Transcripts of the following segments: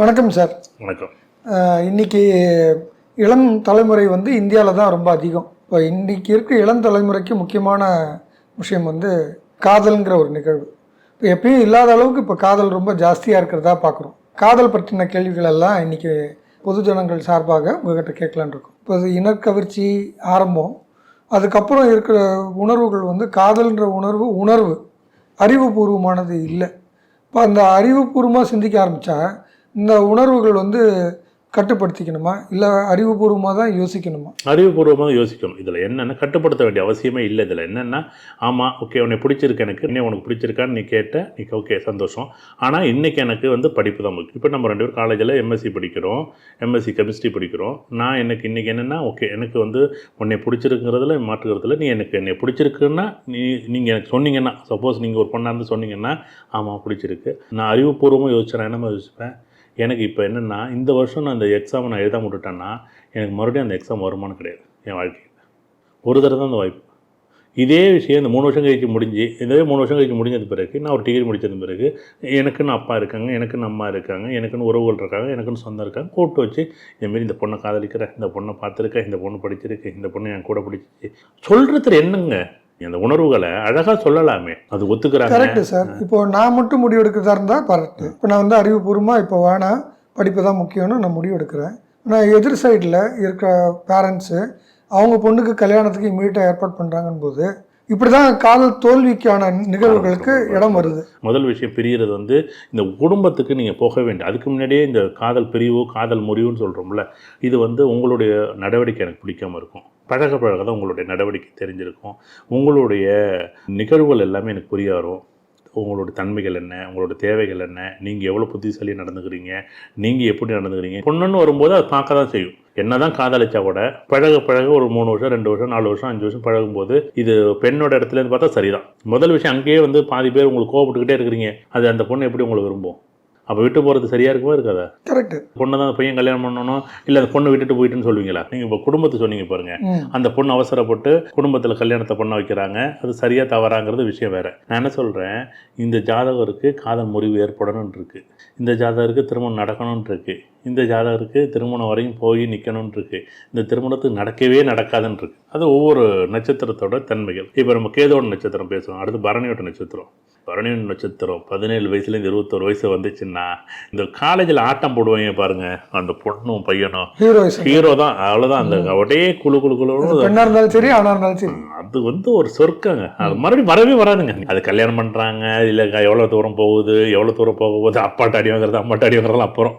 வணக்கம் சார். வணக்கம். இன்னைக்கு இளம் தலைமுறை வந்து இந்தியாவில் தான் ரொம்ப அதிகம். இப்போ இன்னைக்கு இருக்க இளம் தலைமுறைக்கு முக்கியமான விஷயம் வந்து காதல்ங்கிற ஒரு நிகழ்வு. இப்போ எப்பயும் இல்லாத அளவுக்கு இப்போ காதல் ரொம்ப ஜாஸ்தியாக இருக்கிறதா பார்க்குறோம். காதல் பற்றின கேள்விகள் எல்லாம் இன்னைக்கு பொதுஜனங்கள் சார்பாக உங்ககிட்ட கேட்கலான்னு இருக்கோம். இப்போ இனக்கவர்ச்சி ஆரம்பம். அதுக்கப்புறம் இருக்கிற உணர்வுகள் வந்து காதல்ன்ற உணர்வு உணர்வு அறிவுபூர்வமானது இல்லை. இப்போ அந்த அறிவுபூர்வமாக சிந்திக்க ஆரம்பித்தா இந்த உணர்வுகள் வந்து கட்டுப்படுத்திக்கணுமா? இல்லை அறிவுபூர்வமாக தான் யோசிக்கணுமா? அறிவுபூர்வமாக யோசிக்கணும். இதில் என்னென்ன கட்டுப்படுத்த வேண்டிய அவசியமே இல்லை. இதில் என்னென்னா ஆமாம் ஓகே உன்னை பிடிச்சிருக்கு எனக்கு. இன்னும் உனக்கு பிடிச்சிருக்கான்னு நீ கேட்ட நீ ஓகே சந்தோஷம். ஆனால் இன்றைக்கி எனக்கு வந்து படிப்பு தான் முக்கியம். இப்போ நம்ம ரெண்டு பேரும் காலேஜில் எம்எஸ்சி படிக்கிறோம். எம்எஸ்சி கெமிஸ்ட்ரி படிக்கிறோம். நான் எனக்கு இன்றைக்கி என்னென்னா ஓகே எனக்கு வந்து உன்னை பிடிச்சிருக்கிறதுல மாற்றுக்கிறதுல நீ எனக்கு என்னை பிடிச்சிருக்குன்னா நீ நீங்கள் எனக்கு சொன்னீங்கன்னா சப்போஸ் நீங்கள் ஒரு பொண்ணாக இருந்து சொன்னீங்கன்னா ஆமாம் பிடிச்சிருக்கு. நான் அறிவுபூர்வமாக யோசிச்சேன் என்னமா யோசிப்பேன்? எனக்கு இப்போ என்னென்னா இந்த வருஷம் நான் இந்த எக்ஸாமை நான் எழுத விட்டுட்டேன்னா எனக்கு மறுபடியும் அந்த எக்ஸாம் வருமானம் கிடையாது என் வாழ்க்கையில். ஒரு தடவை தான் அந்த வாய்ப்பு. இதே விஷயம் இந்த மூணு வருஷம் கழிச்சு முடிஞ்சு இதே மூணு வருஷம் கழிச்சு முடிஞ்சது பிறகு நான் ஒரு டிகிரி முடித்தது பிறகு எனக்குன்னு அப்பா இருக்காங்க எனக்குன்னு அம்மா இருக்காங்க எனக்குன்னு உறவுகள் இருக்காங்க எனக்குன்னு சொந்தம் இருக்காங்க கூப்பிட்டு வச்சு இந்தமாரி இந்த பொண்ணை காதலிக்கிறேன் இந்த பொண்ணை பார்த்துருக்கேன் இந்த பொண்ணு படிச்சிருக்கு இந்த பொண்ணு என் கூட பிடிச்சிச்சு. சொல்கிறது என்னங்க? அந்த உணர்வுகளை அழகாக சொல்லலாமே. அது ஒத்துக்கிறாங்க. கரெக்டு சார் இப்போ நான் மட்டும் முடிவு எடுக்கிறதா இருந்தால் கரெக்டு இப்போ நான் வந்து அறிவுபூர்வமாக இப்போ வேணாம் படிப்பு தான் முக்கியம்னு நான் முடிவு எடுக்கிறேன் நான் எதிர் சைடில் இருக்கிற பேரண்ட்ஸு அவங்க பொண்ணுக்கு கல்யாணத்துக்கு இமீடியட்டாக ஏற்பாடு பண்ணுறாங்கன்னு போது இப்படி தான் காதல் தோல்விக்கான நிகழ்வுகளுக்கு இடம் வருது. முதல் விஷயம் பிரியறது வந்து இந்த குடும்பத்துக்கு நீங்கள் போக வேண்டாம் அதுக்கு முன்னாடியே இந்த காதல் பிரிவு காதல் முறிவுன்னு சொல்கிறோம்ல இது வந்து உங்களுடைய நடவடிக்கை எனக்கு பிடிக்காம இருக்கும். பழக பழக தான் உங்களுடைய நடவடிக்கை தெரிஞ்சிருக்கும். உங்களுடைய நிகழ்வுகள் எல்லாமே எனக்கு புரிய வரும். உங்களோட தன்மைகள் என்ன? உங்களோட தேவைகள் என்ன? நீங்கள் எவ்வளோ புத்திசாலியாக நடந்துக்கிறீங்க? நீங்கள் எப்படி நடந்துக்கிறீங்க? பொண்ணுன்னு வரும்போது அது பார்க்க தான் செய்யும். என்ன தான் காதலிச்சா கூட பழக பழக ஒரு மூணு வருஷம் ரெண்டு வருஷம் நாலு வருஷம் அஞ்சு வருஷம் பழகும்போது இது பெண்ணோட இடத்துலேருந்து பார்த்தா சரிதான். முதல் விஷயம் அங்கேயே வந்து பாதி பேர் உங்களுக்கு கோவப்பட்டுக்கிட்டே இருக்கிறீங்க. அது அந்த பொண்ணு எப்படி உங்களுக்கு விரும்பும்? அப்போ விட்டு போகிறது சரியாக இருக்குமா இருக்காதா? கரெக்டு பொண்ணை தான் அந்த பையன் கல்யாணம் பண்ணணும் இல்லை அந்த பொண்ணு விட்டுட்டு போயிட்டுன்னு சொல்லுவீங்களா? நீங்கள் இப்போ குடும்பத்தை சொன்னீங்க பாருங்க. அந்த பொண்ணு அவசரப்பட்டு குடும்பத்தில் கல்யாணத்தை பண்ண வைக்கிறாங்க. அது சரியாக தவறாங்கிறது விஷயம் வேறு. நான் என்ன சொல்கிறேன் இந்த ஜாதகருக்கு காதல் முறிவு ஏற்படணும்னு இருக்கு. இந்த ஜாதகருக்கு திருமணம் நடக்கணும்னு இருக்கு. இந்த ஜாதகருக்கு திருமணம் வரையும் போய் நிற்கணும்னு இருக்கு. இந்த திருமணத்துக்கு நடக்கவே நடக்காதுன்னு இருக்கு. அது ஒவ்வொரு நட்சத்திரத்தோட தன்மைகள். இப்போ நம்ம கேதோட நட்சத்திரம் பேசுவோம் அடுத்து பரணியோட நட்சத்திரம். பரணியோட நட்சத்திரம் பதினேழு வயசுலேருந்து இருபத்தோரு வயசு வந்துச்சுன்னா இந்த காலேஜில் ஆட்டம் போடுவாங்க பாருங்க அந்த பொண்ணும் பையனும். ஹீரோ தான் அவ்வளோதான் அந்த அப்படியே குழு குழு குழு இருந்தாலும் சரி ஆணாக இருந்தாலும் சரி. அது வந்து ஒரு சொர்க்கங்க. அது மறுபடியும் வரவே வராதுங்க. அது கல்யாணம் பண்ணுறாங்க இல்லை எவ்வளோ தூரம் போகுது எவ்வளோ தூரம் போக போகுது அப்பாட்ட அடி வாங்குறது அம்மாட்ட அடி வாங்குறதுலாம் அப்புறம்.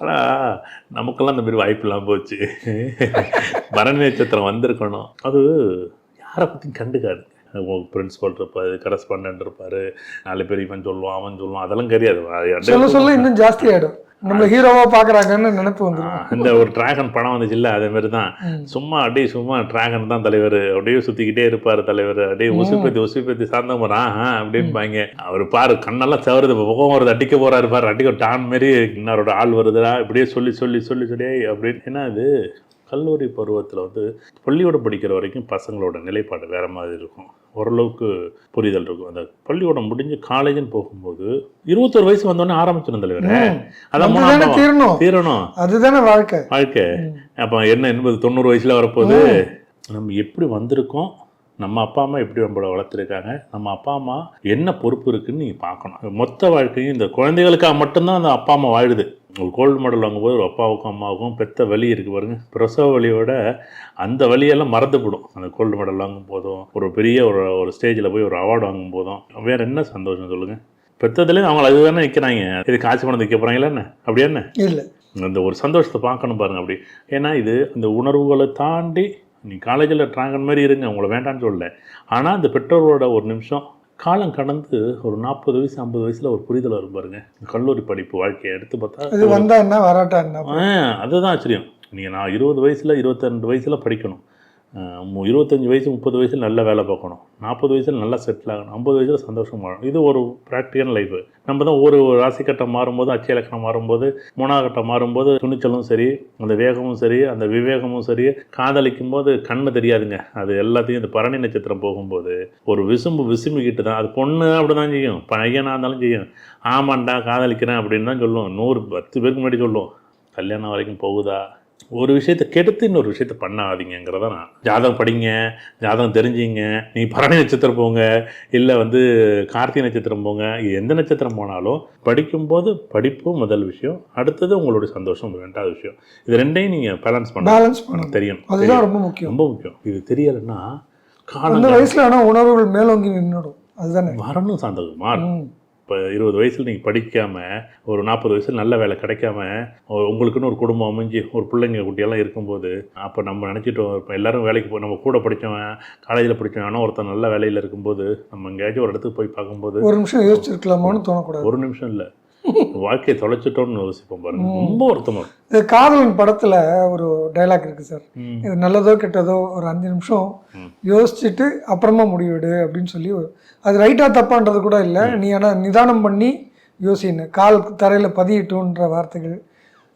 ஆனால் நமக்கெல்லாம் அந்த மாதிரி வாய்ப்பு இல்லாமல் போச்சு. பரணி நட்சத்திரம் வந்திருக்கணும். அது யாரை பற்றியும் கண்டுக்காது. பிரின்ஸ்பால் இருப்பார் கரஸ்பாண்டன்ட் இருப்பார் நாலு பேர் இவன் சொல்லுவான் அவன் சொல்லுவான் அதெல்லாம் அது சொல்ல சொல்ல இன்னும் ஜாஸ்தி ஆகிடும் நம்ம ஹீரோவாக பார்க்குறாங்கன்னு நினைப்பு வந்துடும் இந்த ஒரு டிராகன் படம் வந்துச்சு இல்லை அதே மாதிரி தான். சும்மா அப்படியே சும்மா டிராகன் தான் தலைவர். அப்படியே சுத்திக்கிட்டே இருப்பார் தலைவர். அப்படியே உசுப்பத்தி உசுப்பத்தி சாந்தம் ஆ அப்படின்பாங்க அவர் பாரு கண்ணெல்லாம் தவறுது. முகம் வருது அடிக்க போறாரு பாரு. அடிக்க டான் மாரி இன்னொரு ஆள் வருதுடா. இப்படியே சொல்லி சொல்லி சொல்லி சொல்லி அப்படின்னு ஏன்னா இது கல்லூரி பருவத்தில் வந்து பள்ளியோட படிக்கிற வரைக்கும் பசங்களோட நிலைப்பாடு வேற மாதிரி இருக்கும். ஓரளவுக்கு புரிதல் இருக்கும். அந்த பள்ளியோட முடிஞ்சு காலேஜ்னு போகும்போது இருபத்தொரு வயசு வந்தோடனே ஆரம்பிச்சிடும் தலைவர். அதான் தீரணும். தீரணும். அதுதானே வாழ்க்கை. வாழ்க்கை. அப்போ என்ன என்பது தொண்ணூறு வயசில் வரப்போகுது. நம்ம எப்படி வந்திருக்கோம்? நம்ம அப்பா அம்மா எப்படி நம்மளை வளர்த்துருக்காங்க? நம்ம அப்பா அம்மா என்ன பொறுப்பு இருக்குன்னு நீங்கள் பார்க்கணும். மொத்த வாழ்க்கையும் இந்த குழந்தைகளுக்காக மட்டும்தான் அந்த அப்பா அம்மா வாழுது. ஒரு கோல்டு மெடல் வாங்கும்போது ஒரு அப்பாவுக்கும் அம்மாவுக்கும் பெத்த வலி இருக்குது பாருங்க. பிரசவ வலியோட அந்த வலியெல்லாம் மறந்துவிடும். அந்த கோல்டு மெடல் வாங்கும் போதும் ஒரு பெரிய ஒரு ஒரு ஸ்டேஜில் போய் ஒரு அவார்டு வாங்கும் போதும் வேற என்ன சந்தோஷம் சொல்லுங்கள் பெத்ததுலேயும் அவங்க அதுதானே நிற்கிறாங்க இது காசு பணம் நிற்க போகிறாங்களா என்ன? அப்படியா என்ன? இல்லை. அந்த ஒரு சந்தோஷத்தை பார்க்கணும் பாருங்க அப்படி. ஏன்னா இது அந்த உணர்வுகளை தாண்டி நீ காலேஜில் ட்ராங்கன் மாதிரி இருங்க உங்களை வேண்டாம்னு சொல்லல. ஆனால் அந்த பெற்றோரோட ஒரு நிமிஷம் காலம் கடந்து ஒரு நாற்பது வயசு ஐம்பது வயசில் ஒரு புரிதல் வரும் பாருங்க. கல்லூரி படிப்பு வாழ்க்கையை எடுத்து பார்த்தா இது வந்தா என்ன வராட்டா என்ன? ஆ அதுதான் ஆச்சரியம். நீங்கள் நான் இருபது வயசில் இருபத்திரெண்டு வயசில் படிக்கணும். இருபத்தஞ்சி வயசு முப்பது வயசில் நல்ல வேலை பார்க்கணும். நாற்பது வயசில் நல்லா செட்டில் ஆகணும். ஐம்பது வயசில் சந்தோஷமாகணும் இது ஒரு ப்ராக்டிக்கல் லைஃப் நம்ம தான் ஒரு ராசிக்கட்டம் மாறும்போது அச்சலக்கணம் மாறும்போது மூணாவது கட்டம் மாறும்போது துணிச்சலும் சரி அந்த வேகமும் சரி அந்த விவேகமும் சரி காதலிக்கும் போது கண்ணு தெரியாதுங்க. அது எல்லாத்தையும் இந்த பரணி நட்சத்திரம் போகும்போது ஒரு விசும்பு விசும்பிக்கிட்டு தான் அது பொண்ணு அப்படி தான் செய்யும். பையனாக இருந்தாலும் செய்யும். ஆமாண்டா காதலிக்கிறேன் அப்படின்னு தான் சொல்லுவோம் நூறு பத்து பேருக்கு முன்னாடி சொல்லுவோம் கல்யாணம் வரைக்கும் போகுதா? ஒரு விஷயத்தை கெடுத்து இன்னொரு விஷயத்த பண்ணாதீங்கிறத நான் ஜாதகம் படிங்க ஜாதகம் தெரிஞ்சிங்க. நீ பரணி நட்சத்திரம் போங்க இல்லை வந்து கார்த்திகை நட்சத்திரம் போங்க. எந்த நட்சத்திரம் போனாலும் படிக்கும்போது படிப்பு முதல் விஷயம் அடுத்தது உங்களுடைய சந்தோஷம் ரெண்டாவது விஷயம். இது ரெண்டையும் நீங்கள் பேலன்ஸ் பண்ண பேலன்ஸ் பண்ணணும். தெரியும். அதுதான் ரொம்ப முக்கியம். ரொம்ப முக்கியம். இது தெரியலைன்னா காலம் வயசுல ஆனா உணர்வுகள் மேலோங்கி நின்றுடும் அதுதானே? வரணும் ம். இப்போ இருபது வயசில் நீங்கள் படிக்காமல் ஒரு நாற்பது வயசில் நல்ல வேலை கிடைக்காம உங்களுக்குன்னு ஒரு குடும்பம் அமைஞ்சு ஒரு பிள்ளைங்க குட்டியெல்லாம் இருக்கும்போது அப்போ நம்ம நினச்சிட்டோம் இப்போ எல்லாரும் வேலைக்கு போய் நம்ம கூட படித்தவன் காலேஜில் படித்தவன் ஆனால் ஒருத்தன் நல்ல வேலையில் இருக்கும்போது நம்ம எங்கேயாச்சும் ஒரு இடத்துக்கு போய் பார்க்கும்போது ஒரு நிமிஷம் யோசிச்சிருக்கலாமான்னு தோணக்கூடாது. ஒரு நிமிஷம் இல்லை. வாழ்க்கையை தொலைச்சிட்டோம்னு யோசிப்போம் பாருங்க. ரொம்ப இருக்கும் இது காதலன் படத்துல ஒரு டைலாக் இருக்கு சார். இது நல்லதோ கெட்டதோ ஒரு அஞ்சு நிமிஷம். யோசிச்சுட்டு அப்புறமா முடிவெடு அப்படின்னு சொல்லி அது ரைட்டா தப்பான்றது கூட இல்லை. நீ ஆனால் நிதானம் பண்ணி யோசின்னு. கால் தரையில பதியிட்டுன்ற வார்த்தைகள்.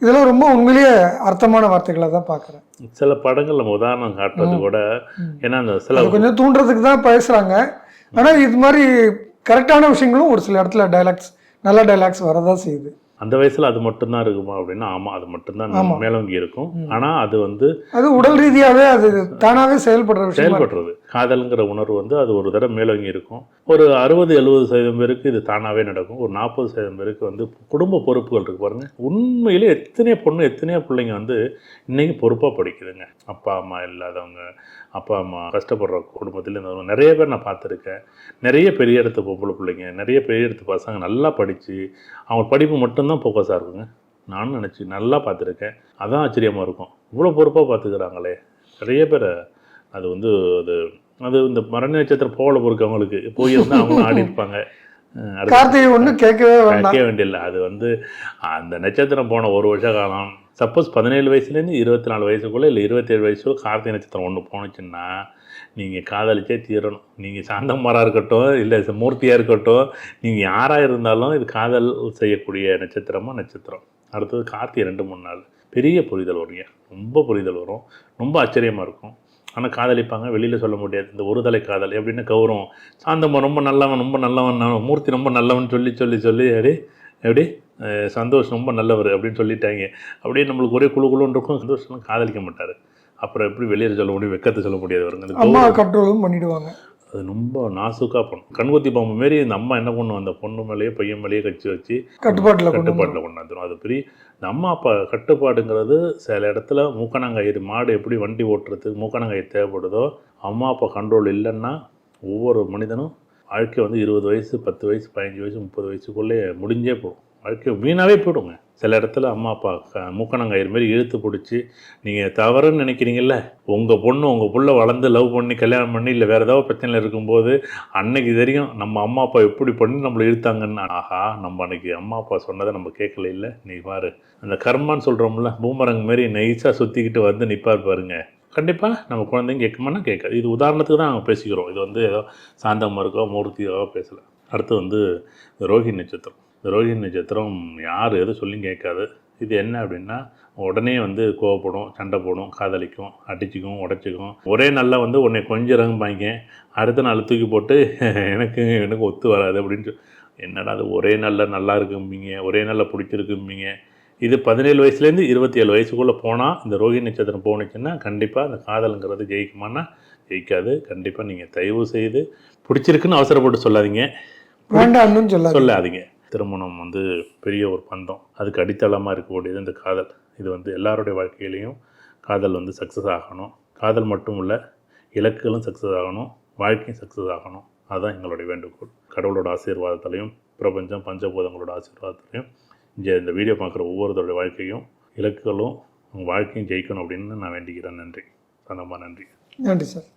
இதெல்லாம் ரொம்ப உண்மையிலேயே அர்த்தமான வார்த்தைகளை தான் பார்க்குறேன் சில படங்கள் நம்ம உதாரணம் காட்டுறது கூட ஏன்னா அந்த சில கொஞ்சம் தூண்டுறதுக்கு தான் பேசுறாங்க. ஆனா இது மாதிரி கரெக்டான விஷயங்களும் ஒரு சில இடத்துல டைலாக்ஸ் நல்ல டைலாக்ஸ் வரதான் செய்யுது. அந்த வயசில் அது மட்டும்தான் இருக்குமா அப்படின்னா ஆமாம் அது மட்டும்தான். மேலோங்கி இருக்கும். ஆனால் அது வந்து அது உடல் ரீதியாவே அது தானாவே செயல்படுற செயல்படுறது. காதல்ங்கிற உணர்வு வந்து அது ஒரு தடவை மேலோங்கி இருக்கும். ஒரு அறுபது எழுபது சதவீதம் பேருக்கு இது தானாகவே நடக்கும். ஒரு நாற்பது சதவீதம் பேருக்கு வந்து குடும்ப பொறுப்புகள் இருக்கு பாருங்க. உண்மையிலே எத்தனையோ பொண்ணு எத்தனையோ பிள்ளைங்க வந்து இன்னைக்கு பொறுப்பாக படிக்குதுங்க. அப்பா அம்மா இல்லாதவங்க அப்பா அம்மா கஷ்டப்படுற குடும்பத்தில் இருந்தவங்க நிறைய பேர் நான் பார்த்துருக்கேன். நிறைய பெரிய இடத்து பொம்பளை பிள்ளைங்க நிறைய பெரிய இடத்து பசங்க நல்லா படித்து அவங்க படிப்பு மட்டும்தான் ஃபோக்கஸாக இருக்குங்க. நானும் நினச்சி நல்லா பார்த்துருக்கேன். அதான் ஆச்சரியமாக இருக்கும். இவ்வளோ பொறுப்பாக பார்த்துக்கிறாங்களே. நிறைய பேர் அது வந்து அது அது இந்த மரண நட்சத்திரம் போகல பொறுக்கு அவங்களுக்கு. போயிருந்தா அவங்களும் ஆடி இருப்பாங்க. கார்த்திகை ஒண்ணு கேட்கவே வேண்டாம். கேட்க வேண்டியதில்லை. அது வந்து அந்த நட்சத்திரம் போன ஒரு வருஷ காலம். சப்போஸ் பதினேழு வயசுலேருந்து இருபத்தி நாலு வயசுக்குள்ளே இல்லை இருபத்தேழு வயசுக்குள்ள கார்த்திகை நட்சத்திரம் ஒன்று போணுச்சுன்னா நீங்கள் காதலிச்சே தீரணும். நீங்கள் சாந்தமாராக இருக்கட்டும் இல்லை மூர்த்தியாக இருக்கட்டும் நீங்கள் யாராக இருந்தாலும் இது காதல் செய்யக்கூடிய நட்சத்திரமாக நட்சத்திரம். அடுத்தது கார்த்திகை ரெண்டு மூணு நாள். பெரிய புரிதல் வருங்க. ரொம்ப புரிதல் வரும். ரொம்ப ஆச்சரியமாக இருக்கும். ஆனால் காதலிப்பாங்க. வெளியில் சொல்ல முடியாது. இந்த ஒரு தலை காதல். எப்படின்னா கௌரவம். சாந்தம்மா ரொம்ப நல்லவன் ரொம்ப நல்லவன் மூர்த்தி ரொம்ப நல்லவன் சொல்லி சொல்லி சொல்லி அப்படி எப்படி சந்தோஷ் ரொம்ப நல்லவர் அப்படின்னு சொல்லிட்டாங்க. அப்படியே நம்மளுக்கு ஒரே குழு குழுன்னு இருக்கும் சந்தோஷம் காதலிக்க மாட்டார். அப்புறம் எப்படி வெளியில் சொல்ல முடியும் வெக்கத்தை சொல்ல முடியாது வருங்க அந்த அம்மா கண்ட்ரோலும் பண்ணிடுவாங்க. அது ரொம்ப நாசுக்காக பண்ணும். கண்குத்தி பாம்பு மாரி இந்த அம்மா என்ன பண்ணும் அந்த பொண்ணு மேலேயே பையன் மேலேயே கட்சி வச்சு கட்டுப்பாட்டுல. கட்டுப்பாட்டில் கொண்டாந்துரும் அது பெரிய இந்த அம்மா அப்பா கட்டுப்பாடுங்கிறது சில இடத்துல மூக்கணாங்கயிறு மாடு எப்படி வண்டி ஓட்டுறதுக்கு மூக்கணாங்கயிறு தேவைப்படுதோ அம்மா அப்பா கண்ட்ரோல் இல்லைன்னா ஒவ்வொரு மனிதனும் வாழ்க்கை வந்து இருபது வயசு பத்து வயசு பதினஞ்சு வயசு முப்பது வயசுக்குள்ளே முடிஞ்சே போகும். வாழ்க்கை வீணாகவே போயிடுங்க. சில இடத்துல அம்மா அப்பா க மூக்கணாங்கயிறு மாரி இழுத்து பிடிச்சி நீங்கள் தவறுன்னு நினைக்கிறீங்கல்ல உங்கள் பொண்ணு உங்கள் புள்ள வளர்ந்து லவ் பண்ணி கல்யாணம் பண்ணி இல்லை வேறு ஏதாவது பிரச்சனையில் இருக்கும்போது அன்னைக்கு தெரியும் நம்ம அம்மா அப்பா எப்படி பண்ணி நம்மளை இழுத்தாங்கன்னு. ஆஹா நம்ம அன்னைக்கு அம்மா அப்பா சொன்னதை நம்ம கேட்கல இல்லை? நீ பாரு. அந்த கர்மான்னு சொல்கிறோம்ல பூமரங்க மாரி நைஸாக சுற்றிக்கிட்டு வந்து நிற்பார் பாருங்க. கண்டிப்பாக நம்ம குழந்தைங்க கேட்குமானா கேட்காது. இது உதாரணத்துக்கு தான் நாங்கள் பேசிக்கிறோம். இது வந்து ஏதோ சாந்தமாக இருக்கோ மூர்த்தியாவோ பேசலை. அடுத்து வந்து ரோஹி நட்சத்திரம். இந்த ரோஹிணி நட்சத்திரம் யார்? எது சொல்லி கேட்காது. இது என்ன அப்படின்னா உடனே வந்து கோவப்படும் சண்டை போடும் காதலிக்கும் அடிச்சுக்கும் உடச்சிக்கும். ஒரே நாளில் வந்து உன்னை கொஞ்சம் ரகும்பாங்க அடுத்த நாள் தூக்கி போட்டு எனக்கு எனக்கு ஒத்து வராது அப்படின்னு சொல்லி என்னடா அது ஒரே நாளில் நல்லா இருக்கும்பீங்க ஒரே நாளில் பிடிச்சிருக்கும்பீங்க. இது பதினேழு வயசுலேருந்து இருபத்தி ஏழு வயசுக்குள்ளே போனால் இந்த ரோஹிணி நட்சத்திரம் போணுச்சுன்னா கண்டிப்பாக அந்த காதலுங்கிறது ஜெயிக்குமானா ஜெயிக்காது. கண்டிப்பாக நீங்கள் தயவு செய்து பிடிச்சிருக்குன்னு அவசரப்பட்டு சொல்லாதீங்க. வேண்டாம்னு சொல்லாது சொல்லாதீங்க. திருமணம் வந்து பெரிய ஒரு பந்தம். அதுக்கு அடித்தளமாக இருக்கக்கூடியது இந்த காதல். இது வந்து எல்லாருடைய வாழ்க்கையிலையும் காதல் வந்து சக்ஸஸ் ஆகணும். காதல் மட்டும் இல்லை இலக்குகளும் சக்ஸஸ் ஆகணும் வாழ்க்கையும் சக்ஸஸ் ஆகணும். அதுதான் எங்களுடைய வேண்டுகோள். கடவுளோட ஆசீர்வாதத்துலையும் பிரபஞ்சம் பஞ்சபூதங்களோட ஆசீர்வாதத்துலையும் இங்கே இந்த வீடியோ பார்க்குற ஒவ்வொருத்தருடைய வாழ்க்கையும் இலக்குகளும் உங்கள் வாழ்க்கையும் ஜெயிக்கணும் அப்படின்னு நான் வேண்டிக்கிறேன். நன்றி. சந்தமாக நன்றி. நன்றி சார்.